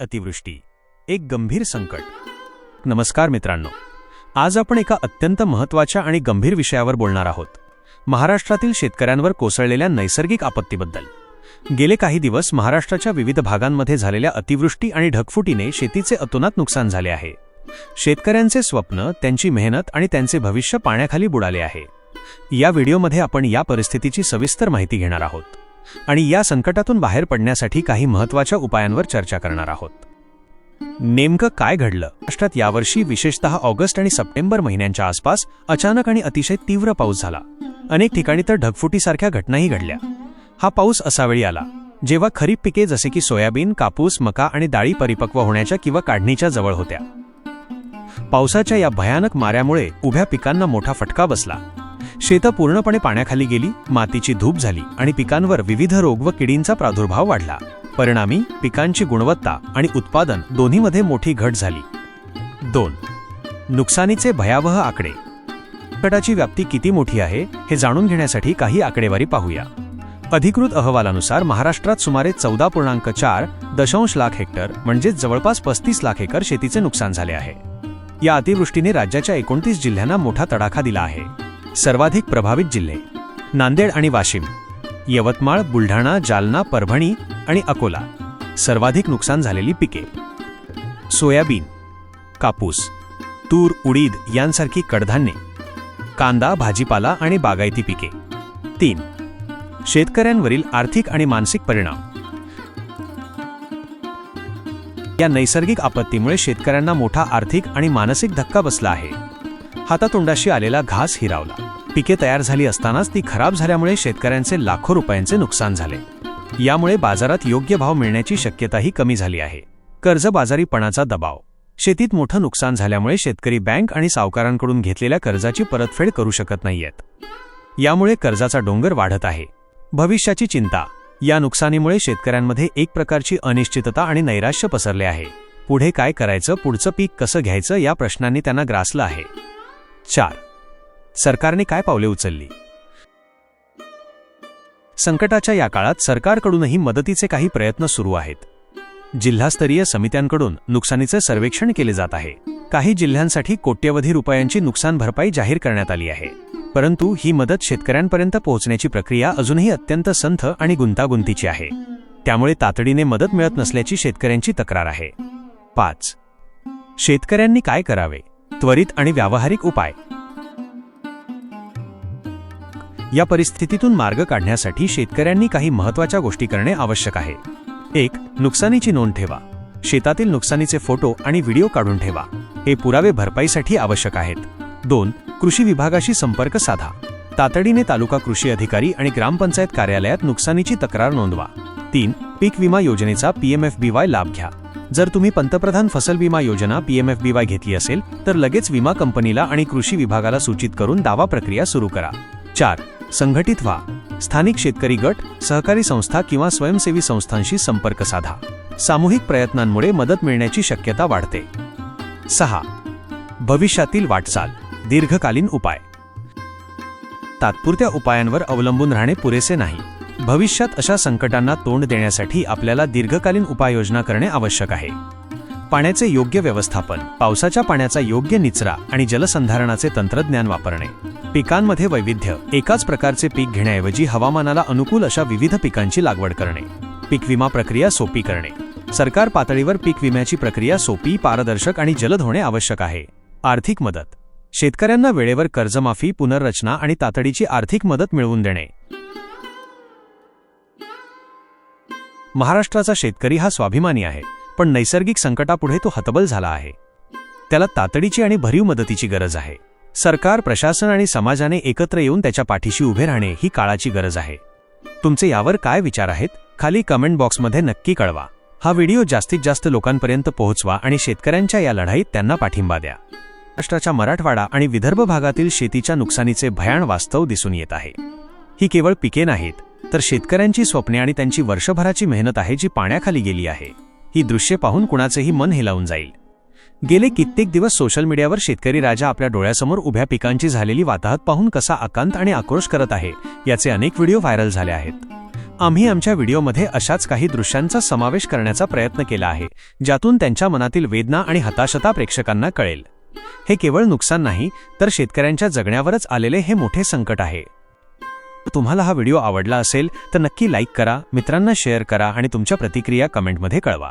अतिवृष्टी. एक गंभीर संकट. नमस्कार मित्रांनो. आज आपण एका अत्यंत महत्त्वाच्या आणि गंभीर विषयावर बोलणार आहोत. महाराष्ट्रातील शेतकऱ्यांवर कोसळलेल्या नैसर्गिक आपत्तीबद्दल. गेले काही दिवस महाराष्ट्राच्या विविध भागांमध्ये झालेल्या अतिवृष्टी आणि ढगफुटीने शेतीचे अतोनात नुकसान झाले आहे. शेतकऱ्यांचे स्वप्न त्यांची मेहनत आणि त्यांचे भविष्य पाण्याखाली बुडाले आहे. या व्हिडिओमध्ये आपण या परिस्थितीची सविस्तर माहिती घेणार आहोत. आणि या संकटातून बाहेर पडण्यासाठी काही महत्त्वाच्या उपायांवर चर्चा करणार आहोत. नेमकं काय घडलं? महाराष्ट्रात यावर्षी विशेषतः ऑगस्ट आणि सप्टेंबर महिन्यांच्या आसपास अचानक आणि अतिशय तीव्र पाऊस झाला. अनेक ठिकाणी तर ढगफुटीसारख्या घटनाही घडल्या. हा पाऊस असावेळी आला. जेव्हा खरीप पिके जसे की सोयाबीन कापूस मका आणि डाळी परिपक्व होण्याच्या किंवा काढणीच्या जवळ होत्या. पावसाच्या या भयानक माऱ्यामुळे उभ्या पिकांना मोठा फटका बसला. शेतं पूर्णपणे पाण्याखाली गेली मातीची धूप झाली आणि पिकांवर विविध रोग व किडींचा प्रादुर्भाव वाढला. परिणामी पिकांची गुणवत्ता आणि उत्पादन दोन्हीमध्ये मोठी घट झाली. दोन. नुकसानीचे भयावह आकडे. संकटाची व्याप्ती किती मोठी आहे हे जाणून घेण्यासाठी काही आकडेवारी पाहूया. अधिकृत अहवालानुसार महाराष्ट्रात सुमारे चौदा पूर्णांक चार दशांश लाख हेक्टर म्हणजेच जवळपास पस्तीस लाख एकर शेतीचे नुकसान झाले आहे. या अतिवृष्टीने राज्याच्या एकोणतीस जिल्ह्यांना मोठा तडाखा दिला आहे. सर्वाधिक प्रभावित जिल्हे. नांदेड आणि वाशिम. यवतमाळ बुलढाणा जालना परभणी आणि अकोला. सर्वाधिक नुकसान झालेली पिके. सोयाबीन कापूस तूर उडीद यांसारखी कडधान्ये. कांदा भाजीपाला आणि बागायती पिके. तीन. शेतकऱ्यांवरील आर्थिक आणि मानसिक परिणाम. या नैसर्गिक आपत्तीमुळे शेतकऱ्यांना मोठा आर्थिक आणि मानसिक धक्का बसला आहे. हातातोंडाशी आलेला घास हिरावला. पिके तयार झाली असतानाच ती खराब झाल्यामुळे शेतकऱ्यांचे लाखो रुपयांचे नुकसान झाले. यामुळे बाजारात योग्य भाव मिळण्याची शक्यताही कमी झाली आहे. कर्जबाजारीपणाचा दबाव. शेतीत मोठं नुकसान झाल्यामुळे शेतकरी बँक आणि सावकारांकडून घेतलेल्या कर्जाची परतफेड करू शकत नाहीयेत. यामुळे कर्जाचा डोंगर वाढत आहे. भविष्याची चिंता. या नुकसानीमुळे शेतकऱ्यांमध्ये एक प्रकारची अनिश्चितता आणि नैराश्य पसरले आहे. पुढे काय करायचं पुढचं पीक कसं घ्यायचं या प्रश्नांनी त्यांना ग्रासलं आहे. चार. सरकारने काय पावले उचलली? संकटाच्या या काळात सरकारकडूनही मदतीचे काही प्रयत्न सुरू आहेत. जिल्हास्तरीय समित्यांकडून नुकसानीचे सर्वेक्षण केले जात आहे. काही जिल्ह्यांसाठी कोट्यवधी रुपयांची नुकसान भरपाई जाहीर करण्यात आली आहे. परंतु ही मदत शेतकऱ्यांपर्यंत पोहोचण्याची प्रक्रिया अजूनही अत्यंत संथ आणि गुंतागुंतीची आहे. त्यामुळे तातडीने मदत मिळत नसल्याची शेतकऱ्यांची तक्रार आहे. पाच. शेतकऱ्यांनी काय करावे? त्वरित आणि व्यावहारिक उपाय. या परिस्थितीतून मार्ग काढण्यासाठी शेतकऱ्यांनी काही महत्त्वाच्या गोष्टी करणे आवश्यक आहे. एक नुकसानीची नोंद ठेवा. शेतातील नुकसानीचे फोटो आणि व्हिडिओ काढून ठेवा. हे पुरावे भरपाईसाठी आवश्यक आहेत. दोन कृषी विभागाशी संपर्क साधा. तातडीने तालुका कृषी अधिकारी आणि ग्रामपंचायत कार्यालयात नुकसानीची तक्रार नोंदवा. तीन पीक विमा योजनेचा पीएमएफबीवाय लाभ घ्या. जर तुम्ही पंतप्रधान फसल विमा योजना पीएमएफबीवाय घेतली असेल तर लगेच विमा कंपनीला आणि कृषी विभागाला सूचित करून दावा प्रक्रिया सुरू करा. चार संघटित व्हा. स्थानिक शेतकरी गट सहकारी संस्था किंवा स्वयंसेवी संस्थांशी संपर्क साधा. सामूहिक प्रयत्नांमुळे मदत मिळण्याची शक्यता वाढते. सहा. भविष्यातील वाटचाल. दीर्घकालीन उपाय. तात्पुरत्या उपायांवर अवलंबून राहणे पुरेसे नाही. भविष्यात अशा संकटांना तोंड देण्यासाठी आपल्याला दीर्घकालीन उपाययोजना करणे आवश्यक आहे. पाण्याचे योग्य व्यवस्थापन पावसाच्या पाण्याचा योग्य निचरा आणि जलसंधारणाचे तंत्रज्ञान वापरणे. पिकांमध्ये वैविध्य एकाच प्रकारचे पीक घेण्याऐवजी हवामानाला अनुकूल अशा विविध पिकांची लागवड करणे. पीक विमा प्रक्रिया सोपी करणे. सरकार पातळीवर पीक विम्याची प्रक्रिया सोपी पारदर्शक आणि जलद होणे आवश्यक आहे. आर्थिक मदत. शेतकऱ्यांना वेळेवर कर्जमाफी पुनर्रचना आणि तातडीची आर्थिक मदत मिळवून देणे. महाराष्ट्राचा शेतकरी हा स्वाभिमानी आहे. पण नैसर्गिक संकटापुढे तो हतबल झाला आहे. त्याला तातडीची आणि भरीव मदतीची गरज आहे. सरकार प्रशासन आणि समाजाने एकत्र येऊन त्याच्या पाठीशी उभे राहणे ही काळाची गरज आहे. तुमचे यावर काय विचार आहेत? खाली कमेंट बॉक्समध्ये नक्की कळवा. हा व्हिडिओ जास्तीत जास्त लोकांपर्यंत पोहोचवा आणि शेतकऱ्यांच्या या लढाईत त्यांना पाठिंबा द्या. महाराष्ट्राच्या मराठवाडा आणि विदर्भ भागातील शेतीच्या नुकसानीचे भयान वास्तव दिसून येत आहे. ही केवळ पिके नाहीत तर शेतकऱ्यांची स्वप्ने आणि त्यांची वर्षभराची मेहनत आहे जी पाण्याखाली गेली आहे. ही दृश्ये पाहून कुणाचेही मन हेलावून जाईल. गेले कित्येक दिवस सोशल मीडियावर शेतकरी राजा आपल्या डोळ्यासमोर उभ्या पिकांची झालेली वाताहत पाहून कसा आकांत आणि आक्रोश करत आहे याचे अनेक व्हिडिओ व्हायरल झाले आहेत. आम्ही आमच्या व्हिडिओमध्ये अशाच काही दृश्यांचा समावेश करण्याचा प्रयत्न केला आहे ज्यातून त्यांच्या मनातील वेदना आणि हताशता प्रेक्षकांना कळेल. हे केवळ नुकसान नाही तर शेतकऱ्यांच्या जगण्यावरच आलेले हे मोठे संकट आहे. तुम्हाला हा व्हिडिओ आवडला असेल तर नक्की लाईक करा मित्रांना शेअर करा आणि तुमच्या प्रतिक्रिया कमेंटमध्ये कळवा.